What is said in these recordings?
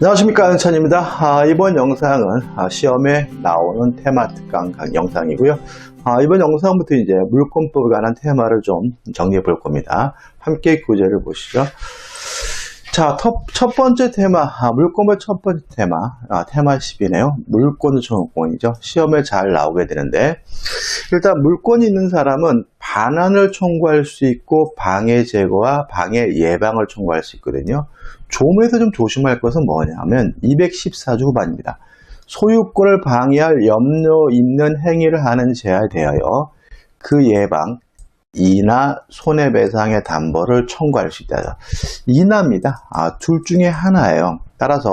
안녕하십니까 안찬입니다. 아, 이번 영상은 아, 시험에 나오는 테마 특강 강- 영상이고요. 아, 이번 영상부터 이제 물권법에 관한 테마를 좀 정리해 볼 겁니다. 함께 교재를 보시죠. 자, 첫, 첫 번째 테마, 아, 물권법 첫 번째 테마, 아, 테마 10이네요. 물권 청구권이죠. 시험에 잘 나오게 되는데, 일단 물권이 있는 사람은 반환을 청구할 수 있고, 방해 제거와 방해 예방을 청구할 수 있거든요. 조문에서 좀 조심할 것은 뭐냐면 214조 후반입니다. 소유권을 방해할 염려 있는 행위를 하는 제하에 대하여 그 예방, 이나 손해배상의 담보를 청구할 수 있다. 이나입니다. 아, 둘 중에 하나예요. 따라서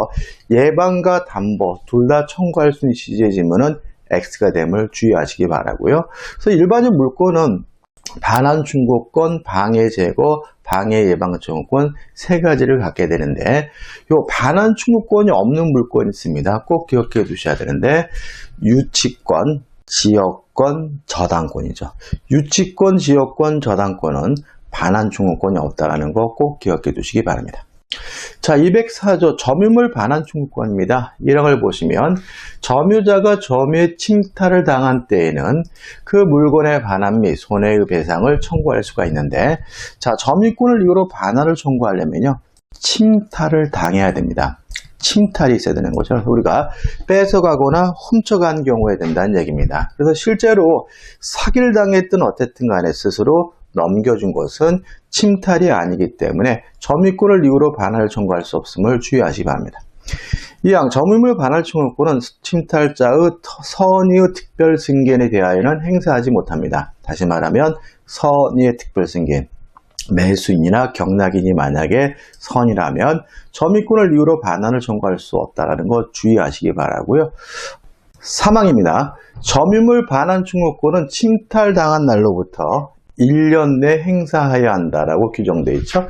예방과 담보 둘 다 청구할 수 있는 시제 지문은 X가 됨을 주의하시기 바라고요. 그래서 일반적 물권은 반환 중고권, 방해 제거, 방해 예방 청구권 세 가지를 갖게 되는데 요 반환 충고권이 없는 물건이 있습니다. 꼭 기억해 두셔야 되는데 유치권, 지역권, 저당권이죠. 유치권, 지역권, 저당권은 반환 충고권이 없다라는 거 꼭 기억해 두시기 바랍니다. 자, 204조 점유물 반환 충고권입니다. 이런 걸 보시면 점유자가 점유의 침탈을 당한 때에는 그 물건의 반환 및 손해의 배상을 청구할 수가 있는데 자, 점유권을 이유로 반환을 청구하려면요. 침탈을 당해야 됩니다. 침탈이 있어야 되는 거죠. 우리가 뺏어가거나 훔쳐간 경우에 된다는 얘기입니다. 그래서 실제로 사기를 당했든 어쨌든 간에 스스로 넘겨준 것은 침탈이 아니기 때문에 점유권을 이유로 반환을 청구할 수 없음을 주의하시기 바랍니다. 이왕 점유물 반환 청구권은 침탈자의 터- 선의의 특별 승계에 대하여는 행사하지 못합니다. 다시 말하면 선의의 특별 승계 매수인이나 경락인이 만약에 선이라면 점유권을 이유로 반환을 청구할 수 없다는 거 주의하시기 바라고요. 사망입니다. 점유물 반환 청구권은 침탈당한 날로부터 1년 내 행사해야 한다라고 규정되어 있죠.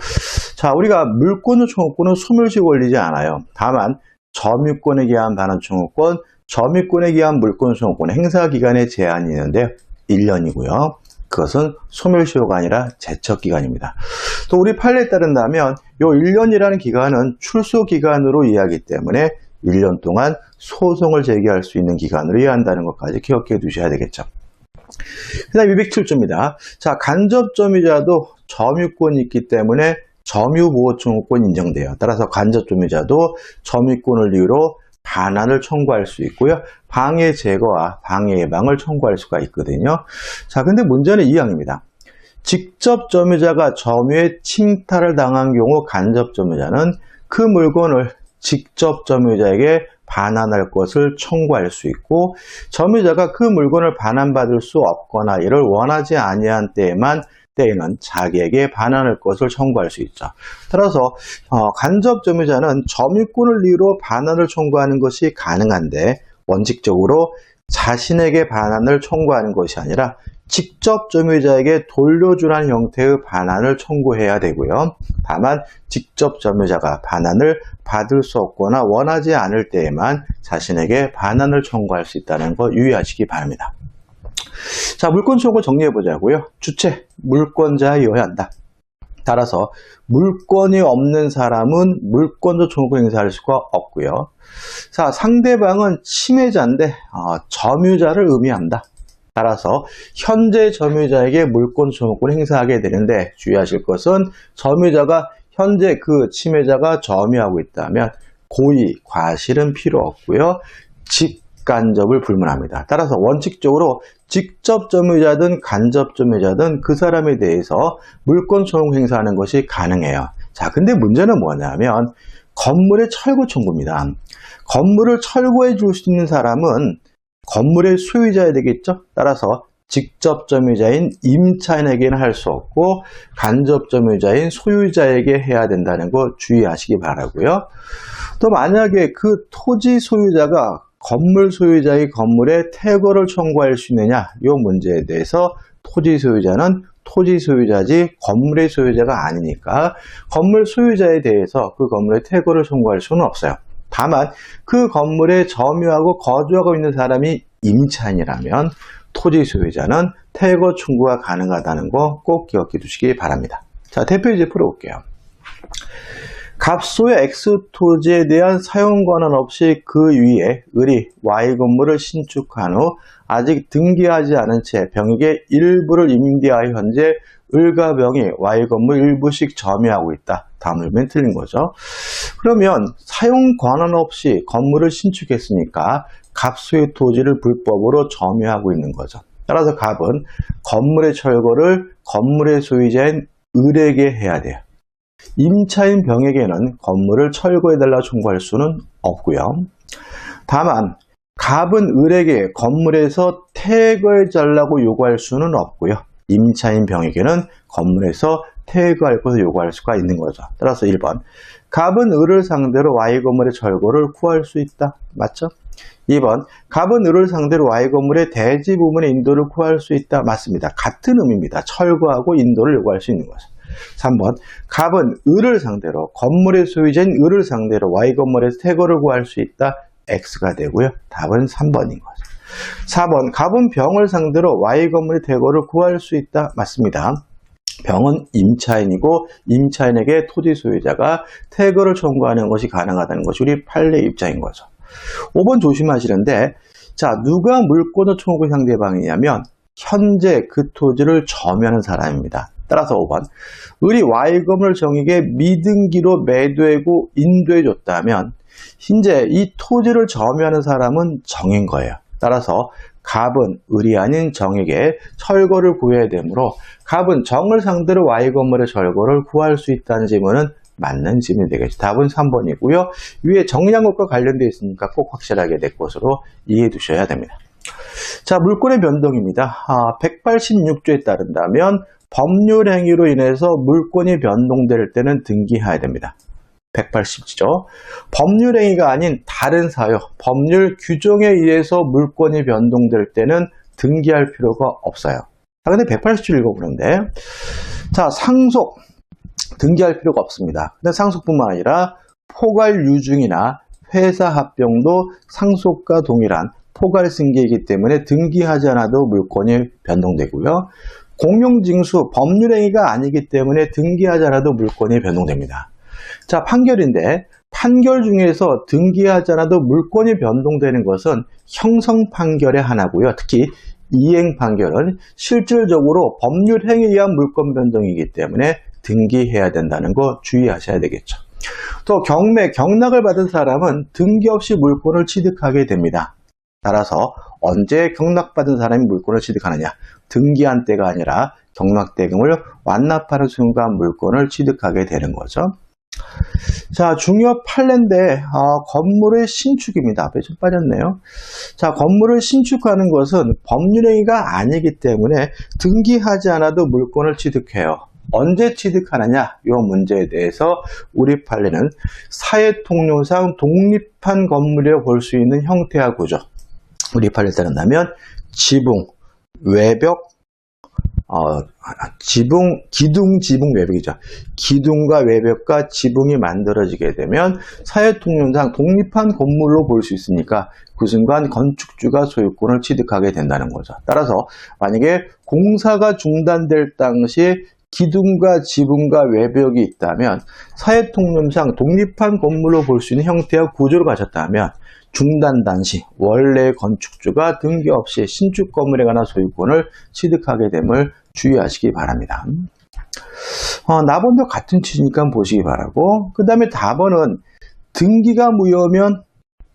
자, 우리가 물권의 청구권은 소멸시 걸리지 않아요. 다만 점유권에 기한 반환 청구권, 점유권에 기한 물권 청구권 행사 기간에 제한이 있는데 1년이고요. 그것은 소멸시효가 아니라 제척기간입니다. 또 우리 판례에 따른다면 이 1년이라는 기간은 출소 기간으로 이해하기 때문에 1년 동안 소송을 제기할 수 있는 기간으로 이해한다는 것까지 기억해 두셔야 되겠죠. 그 다음 207조입니다. 자, 간접점유자도 점유권이 있기 때문에 점유보호청구권 인정돼요. 따라서 간접점유자도 점유권을 이유로 반환을 청구할 수 있고요. 방해 제거와 방해 예방을 청구할 수가 있거든요. 자, 근데 문제는 이항입니다. 직접 점유자가 점유의 침탈을 당한 경우 간접 점유자는 그 물건을 직접 점유자에게 반환할 것을 청구할 수 있고 점유자가 그 물건을 반환받을 수 없거나 이를 원하지 아니한 때에만 때에는 자기에게 반환할 것을 청구할 수 있죠. 따라서 어, 간접 점유자는 점유권을 이유로 반환을 청구하는 것이 가능한데 원칙적으로 자신에게 반환을 청구하는 것이 아니라 직접 점유자에게 돌려주라는 형태의 반환을 청구해야 되고요. 다만 직접 점유자가 반환을 받을 수 없거나 원하지 않을 때에만 자신에게 반환을 청구할 수 있다는 거 유의하시기 바랍니다. 자, 물권 청구 정리해 보자고요. 주체, 물권자여야 한다. 따라서 물권이 없는 사람은 물권적 청구 행사할 수가 없고요. 자, 상대방은 침해자인데 어, 점유자를 의미한다. 따라서 현재 점유자에게 물권 청구권 행사하게 되는데 주의하실 것은 점유자가 현재 그 침해자가 점유하고 있다면 고의, 과실은 필요 없고요. 직간접을 불문합니다. 따라서 원칙적으로 직접 점유자든 간접 점유자든 그 사람에 대해서 물권 청구 행사하는 것이 가능해요. 자, 근데 문제는 뭐냐면 건물의 철거 청구입니다. 건물을 철거해 줄 수 있는 사람은 건물의 소유자야 되겠죠? 따라서 직접 점유자인 임차인에게는 할 수 없고 간접 점유자인 소유자에게 해야 된다는 거 주의하시기 바라고요. 또 만약에 그 토지 소유자가 건물 소유자의 건물에 퇴거를 청구할 수 있느냐 이 문제에 대해서 토지 소유자는 토지 소유자지 건물의 소유자가 아니니까 건물 소유자에 대해서 그 건물의 퇴거를 청구할 수는 없어요. 다만 그 건물에 점유하고 거주하고 있는 사람이 임차인이라면 토지 소유자는 퇴거 청구가 가능하다는 거 꼭 기억해 두시기 바랍니다. 자, 대표 예제 풀어 볼게요. 갑소의 X 토지에 대한 사용 권한 없이 그 위에 을이 Y 건물을 신축한 후 아직 등기하지 않은 채 병에게 일부를 임대하여 현재 을과 병이 Y 건물 일부씩 점유하고 있다. 다음 을면 틀린 거죠. 그러면 사용 권한 없이 건물을 신축했으니까 갑소의 토지를 불법으로 점유하고 있는 거죠. 따라서 갑은 건물의 철거를 건물의 소유자인 을에게 해야 돼요. 임차인 병에게는 건물을 철거해달라 청구할 수는 없고요. 다만 갑은 을에게 건물에서 퇴거해달라고 요구할 수는 없고요. 임차인 병에게는 건물에서 퇴거할 것을 요구할 수가 있는 거죠. 따라서 1번 갑은 을을 상대로 Y 건물의 철거를 구할 수 있다. 맞죠? 2번 갑은 을을 상대로 Y 건물의 대지 부분의 인도를 구할 수 있다. 맞습니다. 같은 의미입니다. 철거하고 인도를 요구할 수 있는 거죠. 3번 갑은 을을 상대로 건물의 소유자인 을을 상대로 Y 건물에서 퇴거를 구할 수 있다. X가 되고요. 답은 3번인 거죠. 4번 갑은 병을 상대로 Y 건물의 퇴거를 구할 수 있다. 맞습니다. 병은 임차인이고 임차인에게 토지 소유자가 퇴거를 청구하는 것이 가능하다는 것이 우리 판례 입장인 거죠. 5번 조심하시는데 자 누가 물권을 청구 상대방이냐면 현재 그 토지를 점유하는 사람입니다. 따라서 5번 을이 Y금을 정에게 미등기로 매도하고 인도해줬다면 현재 이 토지를 점유하는 사람은 정인 거예요. 따라서 갑은 을이 아닌 정에게 철거를 구해야 되므로 갑은 정을 상대로 Y 건물의 철거를 구할 수 있다는 질문은 맞는 질문이 되겠죠. 답은 3번이고요. 위에 정량것과 관련되어 있으니까 꼭 확실하게 내 것으로 이해해 두셔야 됩니다. 자, 물권의 변동입니다. 아, 186조에 따른다면 법률 행위로 인해서 물권이 변동될 때는 등기해야 됩니다. 180조. 법률 행위가 아닌 다른 사유, 법률 규정에 의해서 물권이 변동될 때는 등기할 필요가 없어요. 자, 근데 180조 읽어보는데, 자, 상속, 등기할 필요가 없습니다. 근데 상속뿐만 아니라 포괄 유증이나 회사 합병도 상속과 동일한 포괄 승계이기 때문에 등기하지 않아도 물권이 변동되고요. 공용징수 법률행위가 아니기 때문에 등기하지 않아도 물권이 변동됩니다. 자, 판결인데 판결 중에서 등기하지 않아도 물권이 변동되는 것은 형성 판결의 하나고요. 특히 이행 판결은 실질적으로 법률 행위에 의한 물권 변동이기 때문에 등기해야 된다는 거 주의하셔야 되겠죠. 또 경매, 경락을 받은 사람은 등기 없이 물권을 취득하게 됩니다. 따라서 언제 경락받은 사람이 물권을 취득하느냐? 등기한 때가 아니라 경락대금을 완납하는 순간 물권을 취득하게 되는 거죠. 자, 중요 판례인데 아, 건물의 신축입니다. 앞에 좀 빠졌네요. 자, 건물을 신축하는 것은 법률행위가 아니기 때문에 등기하지 않아도 물권을 취득해요. 언제 취득하느냐 이 문제에 대해서 우리 판례는 사회통념상 독립한 건물이라고 볼 수 있는 형태와 구조 우리 판례에 따른다면 지붕, 외벽, 어, 지붕, 기둥, 지붕, 외벽이죠. 기둥과 외벽과 지붕이 만들어지게 되면 사회통념상 독립한 건물로 볼 수 있으니까 그 순간 건축주가 소유권을 취득하게 된다는 거죠. 따라서 만약에 공사가 중단될 당시에 기둥과 지붕과 외벽이 있다면 사회통념상 독립한 건물로 볼 수 있는 형태와 구조를 가졌다면 중단 당시 원래 건축주가 등기 없이 신축 건물에 관한 소유권을 취득하게 됨을 주의하시기 바랍니다. 어, 나번도 같은 취지니까 보시기 바라고 그 다음에 답번은 등기가 무효면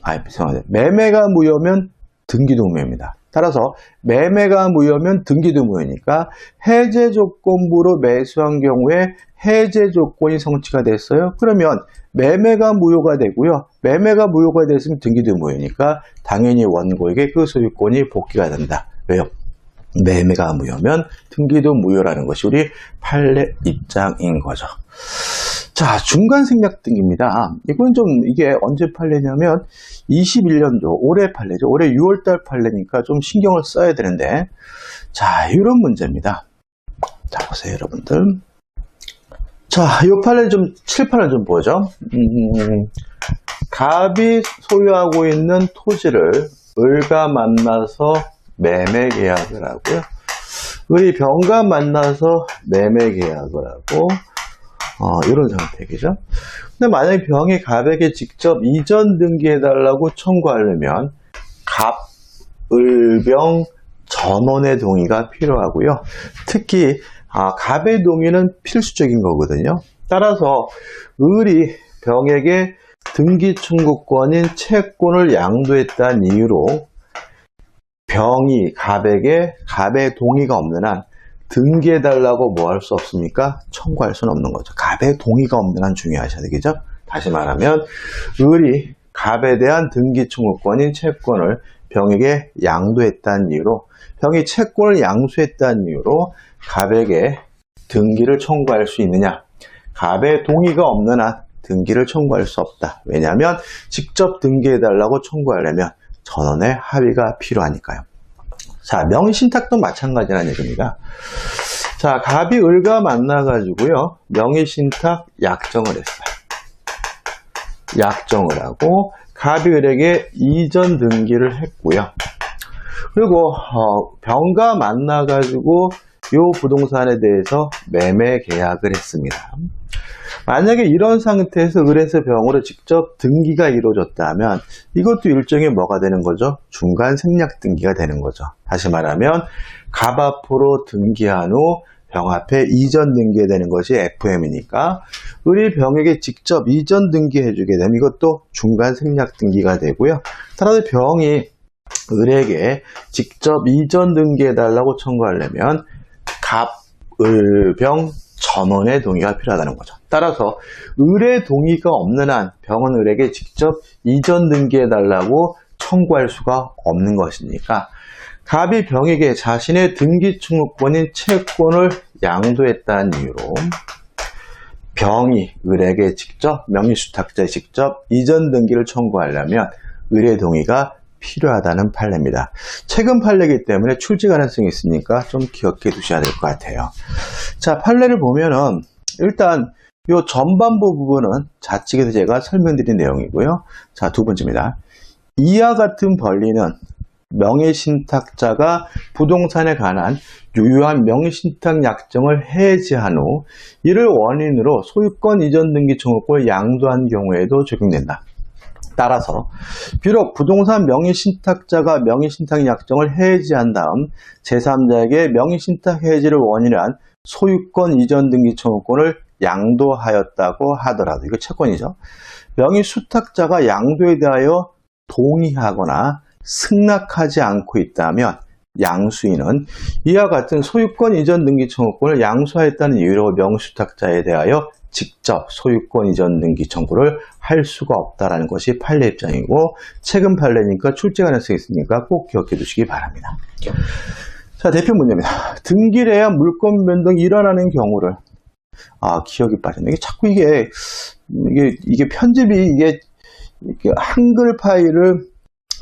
아 죄송합니다. 매매가 무효면 등기도 무효입니다. 따라서 매매가 무효면 등기도 무효니까 해제 조건부로 매수한 경우에 해제 조건이 성취가 됐어요. 그러면 매매가 무효가 되고요. 매매가 무효가 됐으면 등기도 무효니까 당연히 원고에게 그 소유권이 복귀가 된다. 왜요? 매매가 무효면 등기도 무효라는 것이 우리 판례 입장인 거죠. 자, 중간 생략 등기입니다. 이건 좀 이게 언제 판례냐면 21년도 올해 판례죠. 올해 6월달 판례니까 좀 신경을 써야 되는데 자, 이런 문제입니다. 자, 보세요, 여러분들. 자, 이 판례 좀 칠판을 좀 보죠. 음, 갑이 소유하고 있는 토지를 을과 만나서 매매 계약을 하고요. 을이 병과 만나서 매매 계약을 하고 어, 이런 선택이죠. 근데 만약에 병이 갑에게 직접 이전 등기해달라고 청구하려면 갑, 을 병, 전원의 동의가 필요하고요. 특히 아, 갑의 동의는 필수적인 거거든요. 따라서 을이 병에게 등기 청구권인 채권을 양도했다는 이유로 병이 갑에게 갑의 동의가 없는 한 등기해 달라고 뭐 할 수 없습니까? 청구할 수는 없는 거죠. 갑의 동의가 없는 한 중요하셔야 되겠죠? 다시 말하면 을이 갑에 대한 등기 청구권인 채권을 병에게 양도했다는 이유로 병이 채권을 양수했다는 이유로 갑에게 등기를 청구할 수 있느냐? 갑의 동의가 없는 한 등기를 청구할 수 없다. 왜냐하면 직접 등기해달라고 청구하려면 전원의 합의가 필요하니까요. 자, 명의신탁도 마찬가지라는 얘기입니다. 자, 갑이 을과 만나가지고요, 명의신탁 약정을 했어요. 약정을 하고, 갑이 을에게 이전 등기를 했고요. 그리고, 어, 병과 만나가지고, 요 부동산에 대해서 매매 계약을 했습니다. 만약에 이런 상태에서 을에서 병으로 직접 등기가 이루어졌다면 이것도 일종의 뭐가 되는 거죠? 중간 생략 등기가 되는 거죠. 다시 말하면 갑 앞으로 등기한 후 병 앞에 이전 등기해 되는 것이 FM이니까 을이 병에게 직접 이전 등기해 주게 되면 이것도 중간 생략 등기가 되고요. 따라서 병이 을에게 직접 이전 등기해 달라고 청구하려면 갑, 을, 병, 전원의 동의가 필요하다는 거죠. 따라서 을의 동의가 없는 한 병은 을에게 직접 이전 등기해 달라고 청구할 수가 없는 것이니까 갑이 병에게 자신의 등기 청구권인 채권을 양도했다는 이유로 병이 을에게 직접 명의수탁자에 직접 이전 등기를 청구하려면 을의 동의가 필요하다는 판례입니다. 최근 판례이기 때문에 출제 가능성이 있으니까 좀 기억해 두셔야 될 것 같아요. 자, 판례를 보면은 일단 이 전반부 부분은 좌측에서 제가 설명드린 내용이고요. 자, 두 번째입니다. 이와 같은 권리는 명의신탁자가 부동산에 관한 유효한 명의신탁 약정을 해지한 후 이를 원인으로 소유권 이전 등기 청구권을 양도한 경우에도 적용된다. 따라서 비록 부동산 명의신탁자가 명의신탁 약정을 해지한 다음 제3자에게 명의신탁 해지를 원인으로 한 소유권 이전 등기 청구권을 양도하였다고 하더라도 이거 채권이죠. 명의수탁자가 양도에 대하여 동의하거나 승낙하지 않고 있다면 양수인은 이와 같은 소유권 이전 등기 청구권을 양수하였다는 이유로 명수탁자에 대하여 직접 소유권 이전 등기 청구를 할 수가 없다라는 것이 판례 입장이고 최근 판례니까 출제 가능성이 있으니까 꼭 기억해 두시기 바랍니다. 자 대표 문제입니다. 등기를 해야 물권 변동이 일어나는 경우를 아 기억이 빠졌네. 이게 자꾸 이게 이게 이게 편집이 이게 이렇게 한글 파일을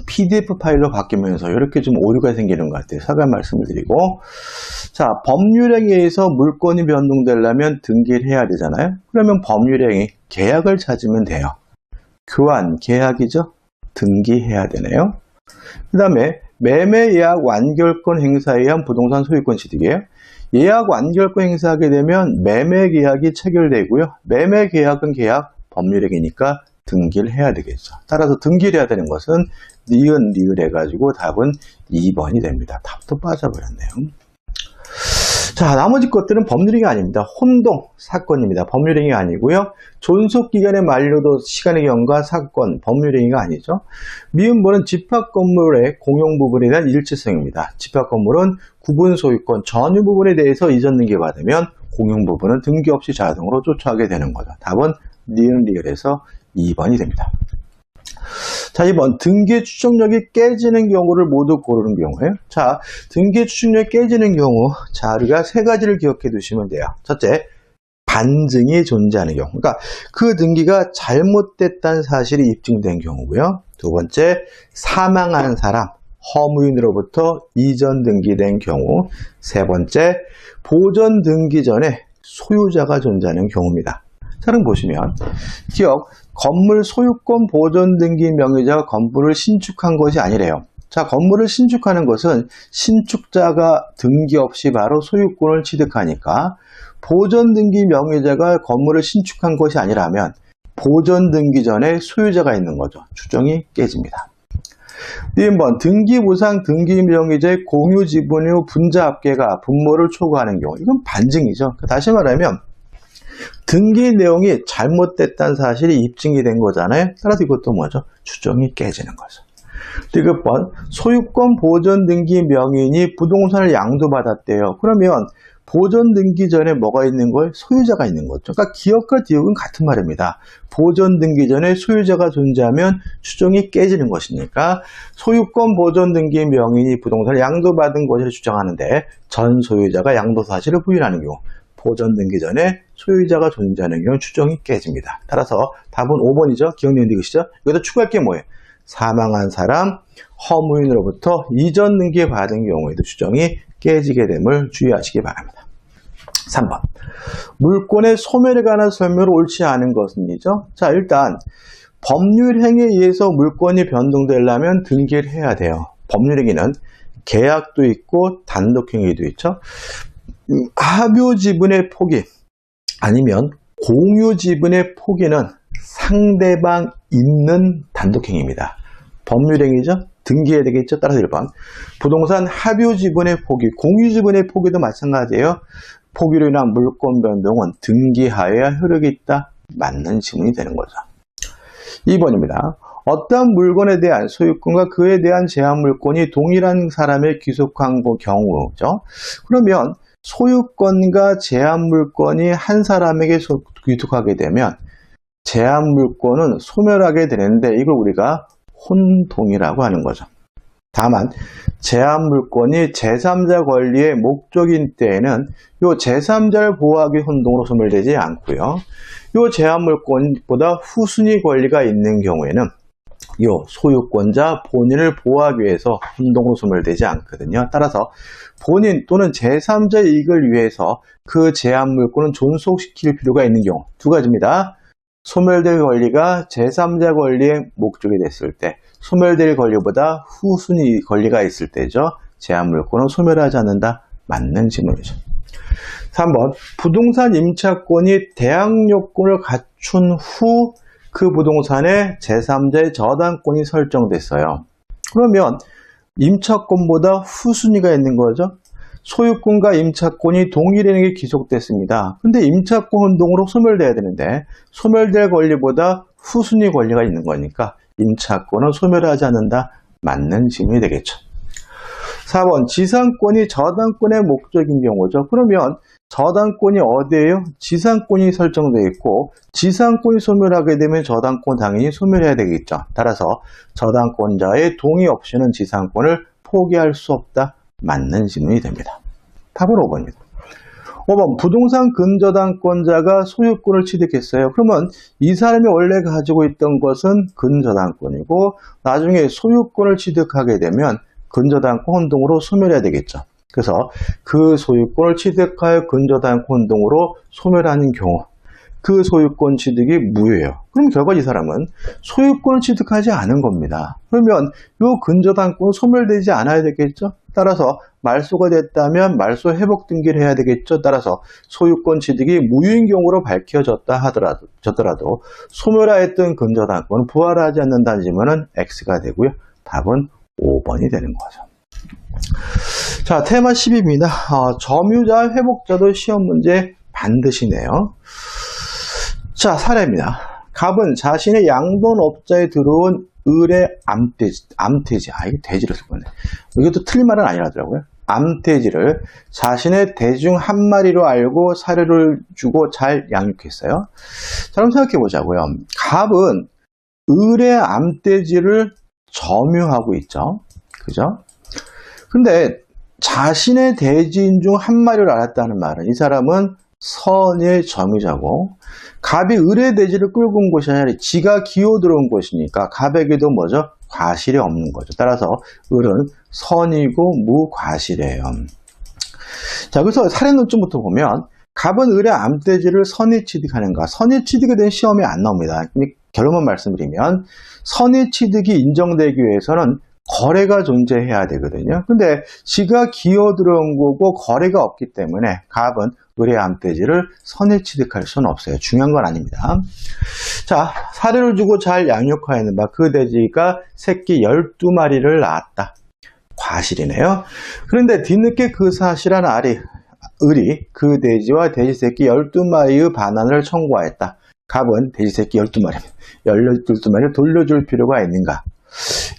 PDF 파일로 바뀌면서 이렇게 좀 오류가 생기는 것 같아요. 사과 말씀을 드리고. 자, 법률행위에 의해서 물건이 변동되려면 등기를 해야 되잖아요. 그러면 법률행위, 계약을 찾으면 돼요. 교환, 계약이죠? 등기해야 되네요. 그 다음에 매매 예약 완결권 행사에 의한 부동산 소유권 취득이에요. 예약 완결권 행사하게 되면 매매 계약이 체결되고요. 매매 계약은 계약, 법률행위니까 등기를 해야 되겠죠. 따라서 등기를 해야 되는 것은 니은, 니을 해가지고 답은 2번이 됩니다. 답도 빠져버렸네요. 자, 나머지 것들은 법률행위 아닙니다. 혼동 사건입니다. 법률행위 아니고요. 존속기간의 만료도 시간의 경과 사건, 법률행위가 아니죠. 미음보는 집합건물의 공용 부분에 대한 일치성입니다. 집합건물은 구분 소유권 전유 부분에 대해서 이전 등기가 되면 공용 부분은 등기 없이 자동으로 쫓아가게 되는 거죠. 답은 니은 리을에서 2번이 됩니다. 자, 2번 등기 추정력이 깨지는 경우를 모두 고르는 경우에요. 자, 등기 추정력이 깨지는 경우 자, 우리가 세 가지를 기억해 두시면 돼요. 첫째, 반증이 존재하는 경우. 그러니까 그 등기가 잘못됐다는 사실이 입증된 경우고요. 두 번째, 사망한 사람, 허무인으로부터 이전 등기된 경우. 세 번째, 보전 등기 전에 소유자가 존재하는 경우입니다. 자, 그럼 보시면 기억 건물 소유권 보존 등기 명의자가 건물을 신축한 것이 아니래요. 자, 자, 건물을 신축하는 것은 신축자가 등기 없이 바로 소유권을 취득하니까 보존 등기 명의자가 건물을 신축한 것이 아니라면 보존 등기 전에 소유자가 있는 거죠. 추정이 깨집니다. B번 등기 보상 등기 명의자의 공유 지분 후 분자 합계가 분모를 초과하는 경우 이건 반증이죠. 다시 말하면 등기 내용이 잘못됐다는 사실이 입증이 된 거잖아요. 따라서 이것도 뭐죠? 추정이 깨지는 거죠. 디귿번 소유권 보존 등기 명인이 부동산을 양도받았대요. 그러면 보존 등기 전에 뭐가 있는 걸 소유자가 있는 거죠. 그러니까 기업과 디귿은 같은 말입니다. 보존 등기 전에 소유자가 존재하면 추정이 깨지는 것이니까 소유권 보존 등기 명인이 부동산을 양도받은 것을 주장하는데 전 소유자가 양도 사실을 부인하는 경우 보존 등기 전에 소유자가 존재하는 경우 추정이 깨집니다. 따라서 답은 5번이죠. 기억니은 디귿이죠. 여기다 추가할 게 뭐예요? 사망한 사람 허무인으로부터 이전 등기 받은 경우에도 추정이 깨지게 됨을 주의하시기 바랍니다. 3번. 물권의 소멸에 관한 설명을 옳지 않은 것은 이죠. 자, 일단 법률 행위에 의해서 물권이 변동되려면 등기를 해야 돼요. 법률 행위는 계약도 있고 단독 행위도 있죠. 음, 합유 지분의 포기 아니면 공유 지분의 포기는 상대방 있는 단독 행위입니다. 법률 행위죠. 등기해야 되겠죠. 따라서 1번. 부동산 합유 지분의 포기, 공유 지분의 포기도 마찬가지예요. 포기로 인한 물권 변동은 등기하여야 효력이 있다. 맞는 지문이 되는 거죠. 2번입니다. 어떤 물건에 대한 소유권과 그에 대한 제한 물권이 동일한 사람의 귀속한 경우죠. 그러면 소유권과 제한 물권이 한 사람에게 귀속하게 되면 제한 물권은 소멸하게 되는데 이걸 우리가 혼동이라고 하는 거죠. 다만 제한 물권이 제3자 권리의 목적인 때에는 이 제3자를 보호하기 혼동으로 소멸되지 않고요. 이 제한 물권보다 후순위 권리가 있는 경우에는 이 소유권자 본인을 보호하기 위해서 혼동으로 소멸되지 않거든요. 따라서 본인 또는 제3자 이익을 위해서 그 제한 물권은 존속시킬 필요가 있는 경우 두 가지입니다. 소멸될 권리가 제3자 권리의 목적이 됐을 때 소멸될 권리보다 후순위 권리가 있을 때죠. 제한 물권은 소멸하지 않는다. 맞는 질문이죠. 3번 부동산 임차권이 대항 요건을 갖춘 후 그 부동산에 제3자의 저당권이 설정됐어요. 그러면 임차권보다 후순위가 있는 거죠. 소유권과 임차권이 동일하게 는 기속됐습니다. 근데 임차권 운동으로 소멸돼야 되는데 소멸될 권리보다 후순위 권리가 있는 거니까 임차권은 소멸하지 않는다. 맞는 질문이 되겠죠. 4번 지상권이 저당권의 목적인 경우죠. 그러면 저당권이 어디에요? 지상권이 설정되어 있고 지상권이 소멸하게 되면 저당권 당연히 소멸해야 되겠죠. 따라서 저당권자의 동의 없이는 지상권을 포기할 수 없다. 맞는 질문이 됩니다. 답은 5번입니다. 5번 부동산 근저당권자가 소유권을 취득했어요. 그러면 이 사람이 원래 가지고 있던 것은 근저당권이고 나중에 소유권을 취득하게 되면 근저당권 혼동으로 소멸해야 되겠죠. 그래서 그 소유권을 취득하여 근저당권 혼동으로 소멸하는 경우 그 소유권 취득이 무효예요. 그럼 결과 이 사람은 소유권을 취득하지 않은 겁니다. 그러면 이 근저당권 소멸되지 않아야 되겠죠? 따라서 말소가 됐다면 말소 회복 등기를 해야 되겠죠. 따라서 소유권 취득이 무효인 경우로 밝혀졌다 하더라도 졌더라도 소멸하였던 근저당권은 부활하지 않는다는 질문은 X가 되고요. 답은 5번이 되는 거죠. 자, 테마 10입니다. 어, 점유자 회복자도 시험 문제 반드시 내요. 자, 사례입니다. 갑은 자신의 양돈업자에 들어온 을의 암돼지, 암돼지, 아, 이게 돼지를 쓸 거네 이것도 틀린 말은 아니라더라고요. 암돼지를 자신의 대중 한 마리로 알고 사료를 주고 잘 양육했어요. 자, 그럼 생각해 보자고요. 갑은 을의 암돼지를 점유하고 있죠. 그죠? 근데 자신의 대지인 중 한 마리를 알았다는 말은 이 사람은 선의 점유자고 갑이 을의 대지를 끌고 온 것이 아니라 지가 기어 들어온 것이니까 갑에게도 뭐죠? 과실이 없는 거죠. 따라서 을은 선이고 무과실이에요. 자, 그래서 사례 논점부터 보면 갑은 을의 암돼지를 선의 취득하는가? 선의 취득에 대한 시험이 안 나옵니다. 결론만 말씀드리면 선의 취득이 인정되기 위해서는 거래가 존재해야 되거든요. 근데 지가 기어 들어온 거고 거래가 없기 때문에 갑은 을의 암돼지를 선에 취득할 수는 없어요. 중요한 건 아닙니다. 자, 사료를 주고 잘 양육하였는 바 그 돼지가 새끼 12마리를 낳았다. 과실이네요. 그런데 뒤늦게 그 사실한 알이, 을이 그 돼지와 돼지 새끼 12마리의 반환을 청구하였다. 갑은 돼지 새끼 12마리, 12마리를 돌려줄 필요가 있는가?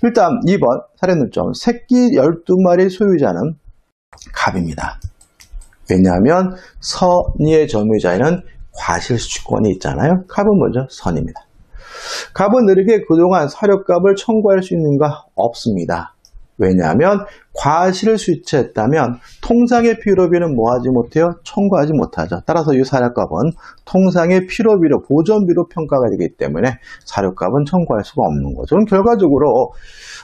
일단 2번 사례는점 새끼 12마리 소유자는 갑입니다. 왜냐하면 선의의 점유자에는 과실수취권이 있잖아요. 갑은 먼저 선입니다. 갑은 을에게 그동안 사료값을 청구할 수 있는가? 없습니다. 왜냐하면 과실을 수취했다면 통상의 필요비는 뭐하지 못해요? 청구하지 못하죠. 따라서 이 사료값은 통상의 필요비로 보전비로 평가가 되기 때문에 사료값은 청구할 수가 없는 거죠. 그럼 결과적으로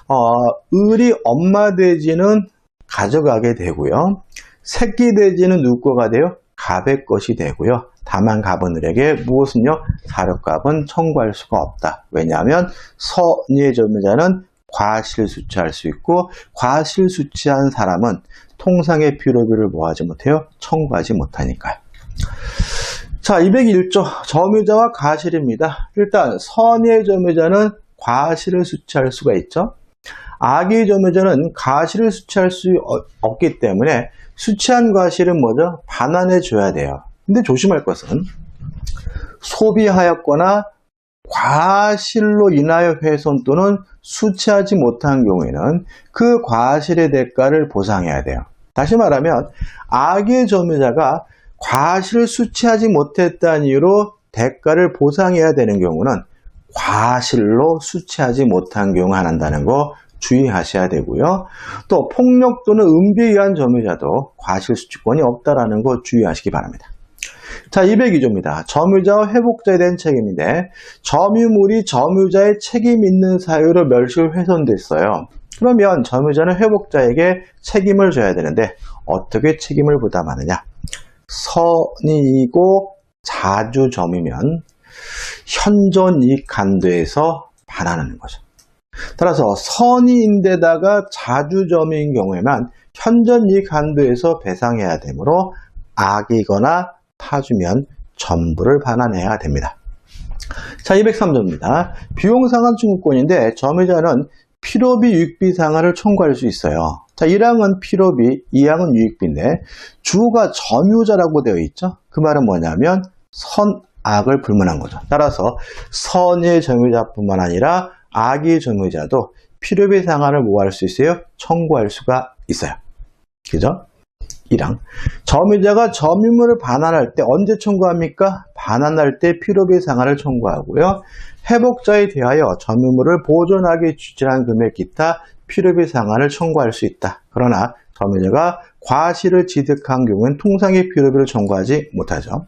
어, 을이 엄마 돼지는 가져가게 되고요. 새끼 돼지는 누구 거가 돼요? 갑의 것이 되고요. 다만 갑은 을에게 무엇은요? 사료값은 청구할 수가 없다. 왜냐하면 선의의 점유자는 과실 수취할 수 있고 과실 수취한 사람은 통상의 필요비를 뭐하지 못해요? 청구하지 못하니까요. 자, 201조 점유자와 과실입니다. 일단 선의의 점유자는 과실을 수취할 수가 있죠. 악의 점유자는 과실을 수취할 수 없기 때문에 수취한 과실은 뭐죠? 반환해 줘야 돼요. 근데 조심할 것은 소비하였거나 과실로 인하여 훼손 또는 수취하지 못한 경우에는 그 과실의 대가를 보상해야 돼요. 다시 말하면 악의 점유자가 과실을 수취하지 못했다는 이유로 대가를 보상해야 되는 경우는 과실로 수취하지 못한 경우 하나다는 거 주의하셔야 되고요. 또 폭력 또는 은비에 의한 점유자도 과실수취권이 없다라는 거 주의하시기 바랍니다. 자, 202조입니다. 점유자와 회복자에 대한 책임인데 점유물이 점유자의 책임 있는 사유로 멸실 훼손됐어요. 그러면 점유자는 회복자에게 책임을 져야 되는데 어떻게 책임을 부담하느냐? 선이고 자주 점이면 현존 이익 간도에서 반환하는 거죠. 따라서 선의인데다가 자주 점인 경우에만 현존 이익 한도에서 배상해야 되므로 악이거나 타주면 전부를 반환해야 됩니다. 자, 203조입니다. 비용 상환 청구권인데 점유자는 필요비 유익비 상환을 청구할 수 있어요. 자, 1항은 필요비, 2항은 유익비인데 주가 점유자라고 되어 있죠. 그 말은 뭐냐면 선악을 불문한 거죠. 따라서 선의 점유자뿐만 아니라 악의 점유자도 필요비 상환을 뭐 할 수 있어요? 청구할 수가 있어요. 그죠? 1항. 점유자가 점유물을 반환할 때 언제 청구합니까? 반환할 때 필요비 상환을 청구하고요. 회복자에 대하여 점유물을 보존하기 추진한 금액 기타 필요비 상환을 청구할 수 있다. 그러나 점유자가 과실을 취득한 경우는 통상의 필요비를 청구하지 못하죠.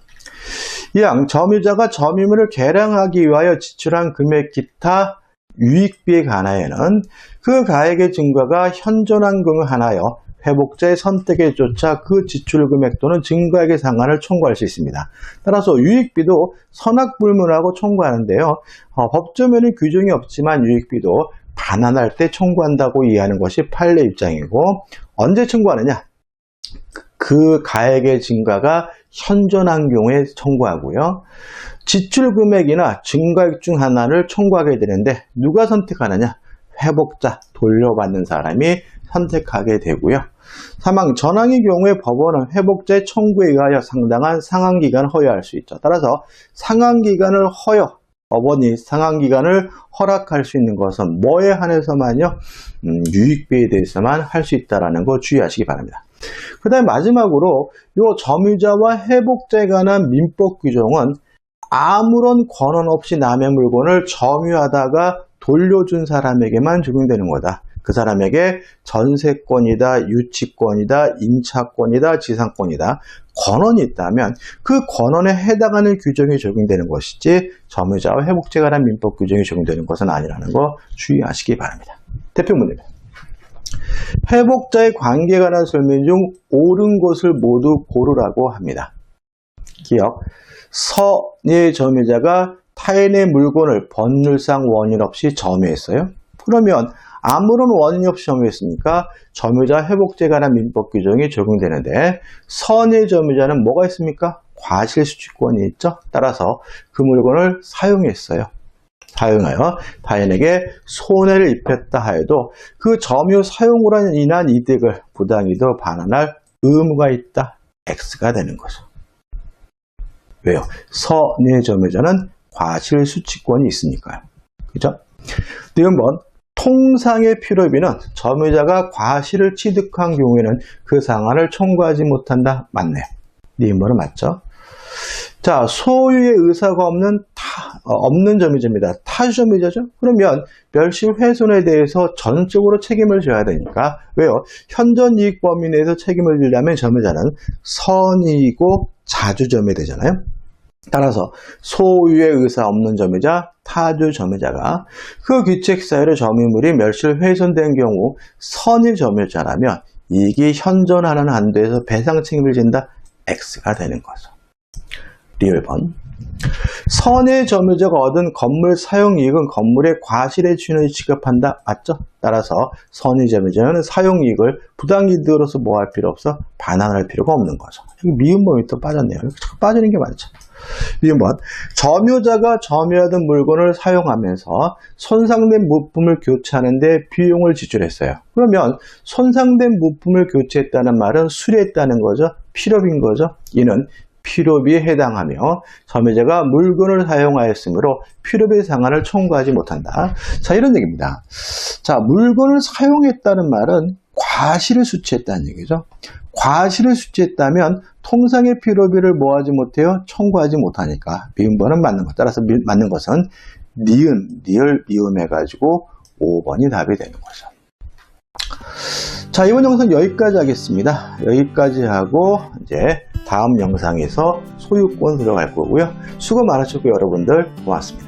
2항. 점유자가 점유물을 개량하기 위하여 지출한 금액 기타 유익비에 관하여는 그 가액의 증가가 현존한 경우 하나여 회복자의 선택에 쫓아 그 지출 금액 또는 증가액의 상한을 청구할 수 있습니다. 따라서 유익비도 선악불문하고 청구하는데요. 어, 법조면의 규정이 없지만 유익비도 반환할 때 청구한다고 이해하는 것이 판례 입장이고 언제 청구하느냐? 그 가액의 증가가 현존한 경우에 청구하고요. 지출 금액이나 증가액 중 하나를 청구하게 되는데 누가 선택하느냐? 회복자, 돌려받는 사람이 선택하게 되고요. 사망, 전항의 경우에 법원은 회복자의 청구에 의하여 상당한 상환기간을 허용할 수 있죠. 따라서 상환기간을 허용, 법원이 상환기간을 허락할 수 있는 것은 뭐에 한해서만요? 음, 유익비에 대해서만 할 수 있다는 거 주의하시기 바랍니다. 그 다음에 마지막으로 이 점유자와 회복자에 관한 민법 규정은 아무런 권한 없이 남의 물건을 점유하다가 돌려준 사람에게만 적용되는 거다. 그 사람에게 전세권이다, 유치권이다, 임차권이다, 지상권이다, 권한이 있다면 그 권한에 해당하는 규정이 적용되는 것이지 점유자와 회복자에 관한 민법 규정이 적용되는 것은 아니라는 거 주의하시기 바랍니다. 대표 문제입니다. 회복자의 관계에 관한 설명 중 옳은 것을 모두 고르라고 합니다. 기억. 선의 점유자가 타인의 물건을 법률상 원인 없이 점유했어요. 그러면 아무런 원인이 없이 점유했으니까 점유자 회복죄에 관한 민법 규정이 적용되는데 선의 점유자는 뭐가 있습니까? 과실수취권이 있죠. 따라서 그 물건을 사용했어요. 사용하여 타인에게 손해를 입혔다 하여도 그 점유 사용으로 인한 이득을 부당이도 반환할 의무가 있다. X가 되는 거죠. 왜요? 선의 점유자는 과실수취권이 있으니까요. 그죠? 니은번 통상의 필요비는 점유자가 과실을 취득한 경우에는 그 상한을 청구하지 못한다. 맞네요. 니은번은 맞죠? 자, 소유의 의사가 없는 타, 어, 없는 점유자입니다. 타주 점유자죠? 그러면 멸실 훼손에 대해서 전적으로 책임을 져야 되니까. 왜요? 현전 이익 범위 내에서 책임을 지려면 점유자는 선이고 자주점이 되잖아요. 따라서 소유의 의사 없는 점유자, 타주 점유자가 그 귀책 사유로 점유물이 멸실 훼손된 경우 선일 점유자라면 이익이 현존하는 한도에서 배상 책임을 진다. X가 되는 거죠. 리얼 번 선의 점유자가 얻은 건물 사용이익은 건물의 과실의 주인이 지급한다. 맞죠? 따라서 선의 점유자는 사용이익을 부당이득으로서 뭐 할 필요 없어? 반환할 필요가 없는 거죠. 미음범이 또 빠졌네요. 빠지는 게 많죠. 미음번 점유자가 점유하던 물건을 사용하면서 손상된 부품을 교체하는데 비용을 지출했어요. 그러면 손상된 부품을 교체했다는 말은 수리했다는 거죠. 필요인 거죠. 이는 필요비에 해당하며 점유자가 물건을 사용하였으므로 필요비 상한을 청구하지 못한다. 자 이런 얘기입니다. 자 물건을 사용했다는 말은 과실을 수취했다는 얘기죠. 과실을 수취했다면 통상의 필요비를 뭐하지 못해요? 청구하지 못하니까 미음번은 맞는 것 따라서 미- 맞는 것은 니은, 리얼 미음 해가지고 5번이 답이 되는 거죠. 자, 이번 영상 여기까지 하겠습니다. 여기까지 하고 이제 다음 영상에서 소유권 들어갈 거고요. 수고 많으셨고 여러분들 고맙습니다.